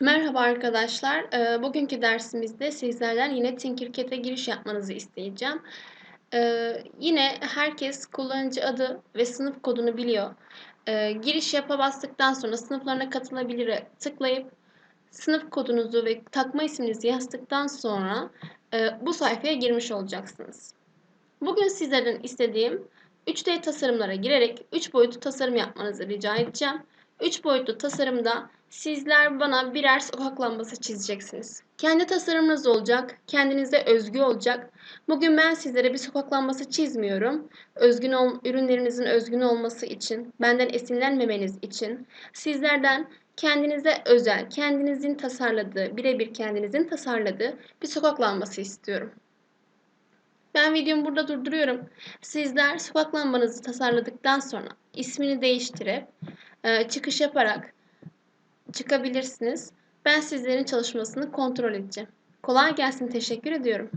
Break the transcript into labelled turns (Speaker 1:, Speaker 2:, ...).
Speaker 1: Merhaba arkadaşlar. Ee, bugünkü dersimizde sizlerden yine Tinkercad'e giriş yapmanızı isteyeceğim. Ee, yine herkes kullanıcı adı ve sınıf kodunu biliyor. Ee, giriş yapa bastıktan sonra sınıflarına katılabilir'e tıklayıp sınıf kodunuzu ve takma isminizi yazdıktan sonra e, bu sayfaya girmiş olacaksınız. Bugün sizlerden istediğim 3D tasarımlara girerek 3 boyutlu tasarım yapmanızı rica edeceğim. 3 boyutlu tasarımda sizler bana birer sokak lambası çizeceksiniz. Kendi tasarımınız olacak, kendinize özgü olacak. Bugün ben sizlere bir sokak lambası çizmiyorum. Özgün ol, ürünlerinizin özgün olması için, benden esinlenmemeniz için sizlerden kendinize özel, kendinizin tasarladığı, birebir kendinizin tasarladığı bir sokak lambası istiyorum. Ben videomu burada durduruyorum. Sizler sokak lambanızı tasarladıktan sonra ismini değiştirip e, çıkış yaparak çıkabilirsiniz. Ben sizlerin çalışmasını kontrol edeceğim. Kolay gelsin. Teşekkür ediyorum.